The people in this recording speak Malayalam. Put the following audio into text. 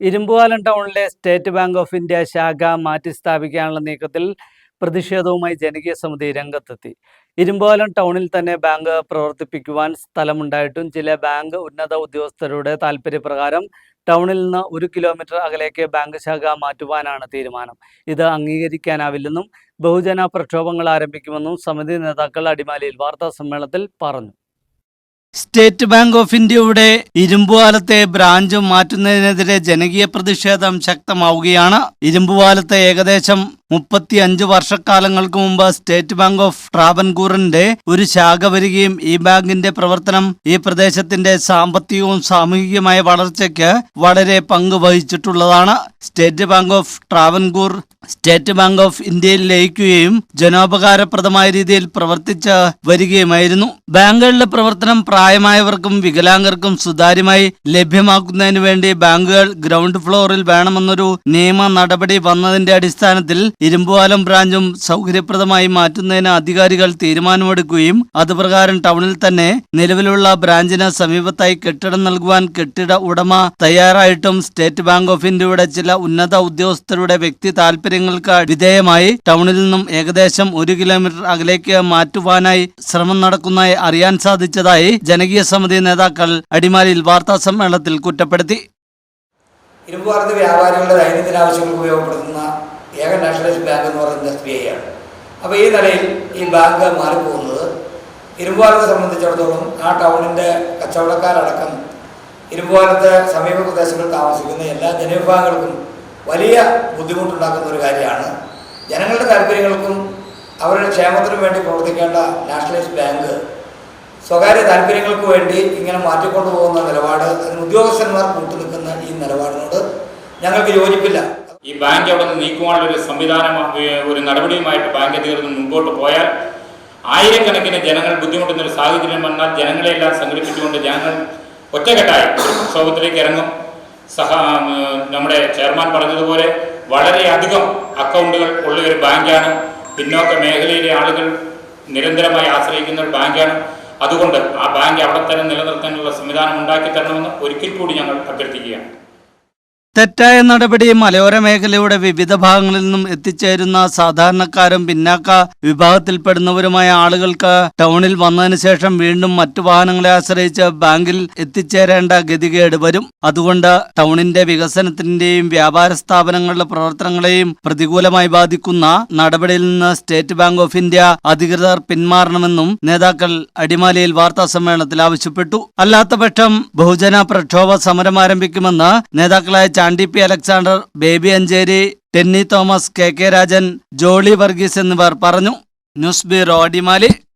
ഇരുമ്പുപാലം ടൗണിലെ സ്റ്റേറ്റ് ബാങ്ക് ഓഫ് ഇന്ത്യ ശാഖ മാറ്റി സ്ഥാപിക്കാനുള്ള നീക്കത്തിൽ പ്രതിഷേധവുമായി ജനകീയ സമിതി രംഗത്തെത്തി. ഇരുമ്പുപാലം ടൗണിൽ തന്നെ ബാങ്ക് പ്രവർത്തിപ്പിക്കുവാൻ സ്ഥലമുണ്ടായിട്ടും ചില ബാങ്ക് ഉന്നത ഉദ്യോഗസ്ഥരുടെ താൽപര്യപ്രകാരം ടൗണിൽ നിന്ന് ഒരു കിലോമീറ്റർ അകലേക്ക് ബാങ്ക് ശാഖ മാറ്റുവാനാണ് തീരുമാനം. ഇത് അംഗീകരിക്കാനാവില്ലെന്നും ബഹുജന പ്രക്ഷോഭങ്ങൾ ആരംഭിക്കുമെന്നും സമിതി നേതാക്കൾ അടിമാലിയിൽ വാർത്താ സമ്മേളനത്തിൽ പറഞ്ഞു. സ്റ്റേറ്റ് ബാങ്ക് ഓഫ് ഇന്ത്യയുടെ ഇരുമ്പുപാലത്തെ ബ്രാഞ്ച് മാറ്റുന്നതിനെതിരെ ജനകീയ പ്രതിഷേധം ശക്തമാവുകയാണ്. ഇരുമ്പുപാലത്തെ ഏകദേശം മുപ്പത്തി അഞ്ച് വർഷക്കാലങ്ങൾക്ക് മുമ്പ് സ്റ്റേറ്റ് ബാങ്ക് ഓഫ് ട്രാവൻകൂറിന്റെ ഒരു ശാഖ വരികയും ഈ ബാങ്കിന്റെ പ്രവർത്തനം ഈ പ്രദേശത്തിന്റെ സാമ്പത്തികവും സാമൂഹികമായ വളർച്ചയ്ക്ക് വളരെ പങ്ക് വഹിച്ചിട്ടുള്ളതാണ്. State Bank of Travancore State Bank of ഇന്ത്യയിൽ ലയിക്കുകയും ജനോപകാരപ്രദമായ രീതിയിൽ പ്രവർത്തിച്ച് വരികയുമായിരുന്നു. ബാങ്കുകളുടെ പ്രവർത്തനം പ്രായമായവർക്കും വികലാംഗർക്കും സുതാര്യമായി ലഭ്യമാക്കുന്നതിന് വേണ്ടി ബാങ്കുകൾ ഗ്രൗണ്ട് ഫ്ലോറിൽ വേണമെന്നൊരു നിയമ നടപടി വന്നതിന്റെ അടിസ്ഥാനത്തിൽ ഇരുമ്പുപാലം ബ്രാഞ്ചും സൗകര്യപ്രദമായി മാറ്റുന്നതിന് അധികാരികൾ തീരുമാനമെടുക്കുകയും അതുപ്രകാരം ടൗണിൽ തന്നെ നിലവിലുള്ള ബ്രാഞ്ചിന് സമീപത്തായി കെട്ടിടം നൽകുവാൻ കെട്ടിട ഉടമ തയ്യാറായിട്ടും സ്റ്റേറ്റ് ബാങ്ക് ഓഫ് ഇന്ത്യയുടെ ചില ഉന്നത ഉദ്യോഗസ്ഥരുടെ വ്യക്തി താൽപര്യങ്ങൾക്ക് വിധേയമായി ടൗണിൽ നിന്നും ഏകദേശം ഒരു കിലോമീറ്റർ അകലേക്ക് മാറ്റുവാനായി ശ്രമം നടക്കുന്നതായി അറിയാൻ സാധിച്ചതായി ജനകീയ സമിതി നേതാക്കൾ അടിമാലിയിൽ വാർത്താ സമ്മേളനത്തിൽ കുറ്റപ്പെടുത്തി. ഇരുമ്പുപാലത്തെ വ്യാപാരികളുടെ ദൈനംദിന ആവശ്യങ്ങൾക്ക് ഉപയോഗപ്പെടുത്തുന്ന ഏക നാഷണലൈസ്ഡ് ബാങ്ക് എന്ന് പറയുന്നത് എസ് ബി ഐ ആണ്. അപ്പോൾ ഈ നിലയിൽ ഈ ബാങ്ക് മാറിപ്പോകുന്നത് ഇരുമ്പുപാലത്തെ സംബന്ധിച്ചിടത്തോളം ആ ടൗണിന്റെ കച്ചവടക്കാരടക്കം ഇരുമ്പുപാലത്തെ സമീപ പ്രദേശങ്ങളിൽ താമസിക്കുന്ന എല്ലാ ജനവിഭാഗങ്ങൾക്കും വലിയ ബുദ്ധിമുട്ടുണ്ടാക്കുന്ന ഒരു കാര്യമാണ്. ജനങ്ങളുടെ താല്പര്യങ്ങൾക്കും അവരുടെ ക്ഷേമത്തിനും വേണ്ടി പ്രവർത്തിക്കേണ്ട നാഷണലൈസ്ഡ് ബാങ്ക് സ്വകാര്യ താല്പര്യങ്ങൾക്ക് വേണ്ടി ഇങ്ങനെ മാറ്റിക്കൊണ്ടു പോകുന്ന നിലപാട് അതിന് ഉദ്യോഗസ്ഥന്മാർ കൂട്ടുനിൽക്കുന്ന ഈ നിലപാടിനോട് ഞങ്ങൾക്ക് യോജിപ്പില്ല. ഈ ബാങ്ക് അവിടെ നിന്ന് നീക്കുവാനുള്ള ഒരു സംവിധാനം ഒരു നടപടിയുമായിട്ട് ബാങ്ക് അധികൃതർ മുമ്പോട്ട് പോയാൽ ആയിരക്കണക്കിന് ജനങ്ങൾ ബുദ്ധിമുട്ടുന്ന ഒരു സാഹചര്യം വന്നാൽ ജനങ്ങളെല്ലാം സംഘടിപ്പിച്ചുകൊണ്ട് ജനങ്ങൾ ഒറ്റക്കെട്ടായി പ്രക്ഷോഭത്തിലേക്ക് ഇറങ്ങും. സഹ നമ്മുടെ ചെയർമാൻ പറഞ്ഞതുപോലെ വളരെയധികം അക്കൗണ്ടുകൾ ഉള്ള ഒരു ബാങ്കാണ്. പിന്നോക്ക മേഖലയിലെ ആളുകൾ നിരന്തരമായി ആശ്രയിക്കുന്ന ഒരു ബാങ്കാണ്. അതുകൊണ്ട് ആ ബാങ്ക് അവിടെ തന്നെ നിലനിർത്താനുള്ള സംവിധാനം ഉണ്ടാക്കി തരണമെന്ന് ഒരിക്കൽ കൂടി ഞങ്ങൾ അഭ്യർത്ഥിക്കുകയാണ്. തെറ്റായ നടപടി മലയോര മേഖലയുടെ വിവിധ ഭാഗങ്ങളിൽ നിന്നും എത്തിച്ചേരുന്ന സാധാരണക്കാരും പിന്നാക്ക വിഭാഗത്തിൽപ്പെടുന്നവരുമായ ആളുകൾക്ക് ടൗണിൽ വന്നതിന് ശേഷം വീണ്ടും മറ്റു വാഹനങ്ങളെ ആശ്രയിച്ച് ബാങ്കിൽ എത്തിച്ചേരേണ്ട ഗതികേട് വരും. അതുകൊണ്ട് ടൗണിന്റെ വികസനത്തിന്റെയും വ്യാപാര സ്ഥാപനങ്ങളുടെ പ്രവർത്തനങ്ങളെയും പ്രതികൂലമായി ബാധിക്കുന്ന നടപടിയിൽ നിന്ന് സ്റ്റേറ്റ് ബാങ്ക് ഓഫ് ഇന്ത്യ അധികൃതർ പിന്മാറണമെന്നും നേതാക്കൾ അടിമാലിയിൽ വാർത്താ സമ്മേളനത്തിൽ ആവശ്യപ്പെട്ടു. അല്ലാത്തപക്ഷം ബഹുജന പ്രക്ഷോഭ സമരം ആരംഭിക്കുമെന്ന് നേതാക്കളായ Chandy P Alexander baby Ancheri ടെന്നി Thomas K K Rajan Jolly Varghese എന്നിവർ പറഞ്ഞു. News bureau Adimali.